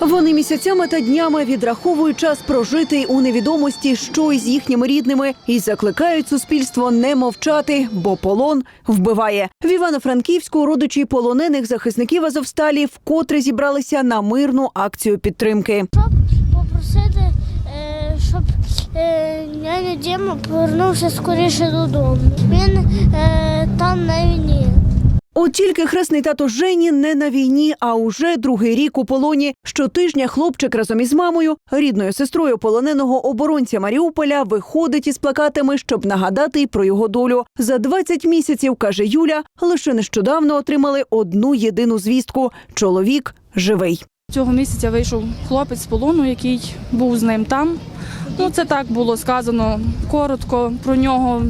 Вони місяцями та днями відраховують час прожитий у невідомості, що із їхніми рідними, і закликають суспільство не мовчати, бо полон вбиває. В Івано-Франківську родичі полонених захисників Азовсталі вкотре зібралися на мирну акцію підтримки. щоб попросити, е, щоб е, няня Діма повернувся скоріше додому. Він е, там на війні. От тільки хресний тато Жені не на війні, а уже другий рік у полоні. Щотижня хлопчик разом із мамою, рідною сестрою полоненого оборонця Маріуполя, виходить із плакатами, щоб нагадати й про його долю. За 20 місяців, каже Юля, лише нещодавно отримали одну єдину звістку: чоловік живий. Цього місяця вийшов хлопець з полону, який був з ним там. Ну, це так було сказано коротко про нього.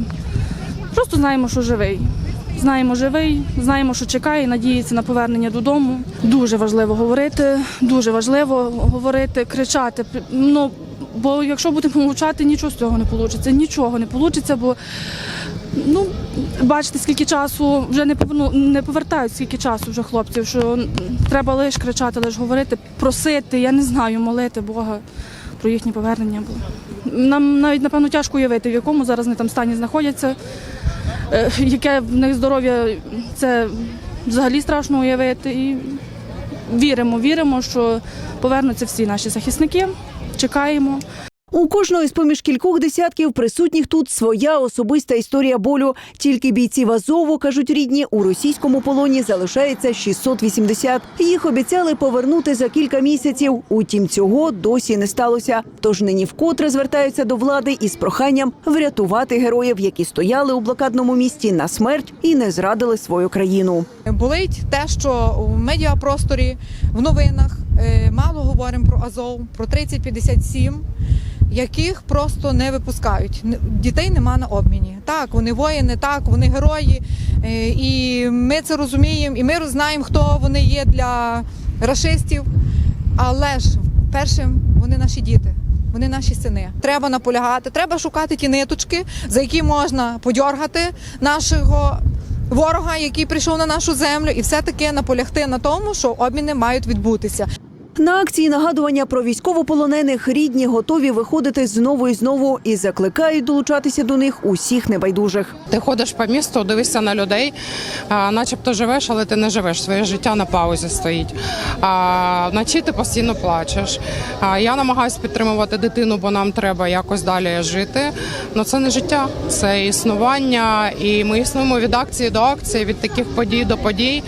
Просто знаємо, що живий. Знаємо, живий, знаємо, що чекає, надіється на повернення додому. Дуже важливо говорити, дуже важливо говорити, кричати. Ну, бо якщо будемо мовчати, нічого з цього не вийде. Нічого не вийде, бо ну, бачите, скільки часу вже не поверну, не повертають, скільки часу вже хлопців, що треба лише кричати, лише говорити, просити, я не знаю, молити Бога про їхнє повернення. було. нам навіть напевно тяжко уявити, в якому зараз вони там стані знаходяться, е, яке в них здоров'я, це взагалі страшно уявити. І віримо, віримо, що повернуться всі наші захисники. Чекаємо. У кожного із поміж кількох десятків присутніх тут своя особиста історія болю. Тільки бійців Азову, кажуть рідні, у російському полоні залишається 680. Їх обіцяли повернути за кілька місяців. Утім, цього досі не сталося. Тож нині вкотре звертаються до влади із проханням врятувати героїв, які стояли у блокадному місті на смерть і не зрадили свою країну. Болить те, що у медіапросторі в новинах е, мало говоримо про Азов, про 3057, яких просто не випускають. Дітей нема на обміні. Так, вони воїни, так, вони герої. е, І ми це розуміємо, і ми знаємо, хто вони є для рашистів. Але ж першим вони наші діти. Вони наші сини. Треба наполягати, треба шукати ті ниточки, за які можна подьоргати нашого ворога, який прийшов на нашу землю, і все-таки наполягти на тому, що обміни мають відбутися. На акції нагадування про військовополонених рідні готові виходити знову і знову і закликають долучатися до них усіх небайдужих. Ти ходиш по місту, дивишся на людей, начебто живеш, але ти не живеш. Своє життя на паузі стоїть. Вночі ти постійно плачеш. Я намагаюся підтримувати дитину, бо нам треба якось далі жити. Ну це не життя, це існування. І ми існуємо від акції до акції, від таких подій до подій,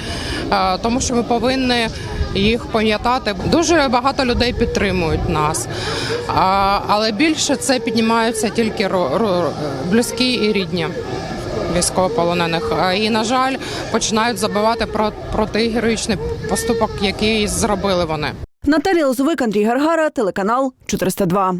тому що ми повинні. Їх пам'ятати дуже багато людей підтримують нас, але більше це піднімаються тільки близькі і рідні військовополонених. І, на жаль, починають забувати про, про той героїчний поступок, який зробили вони. Наталія Лозовик, Андрій Гаргара, телеканал 402.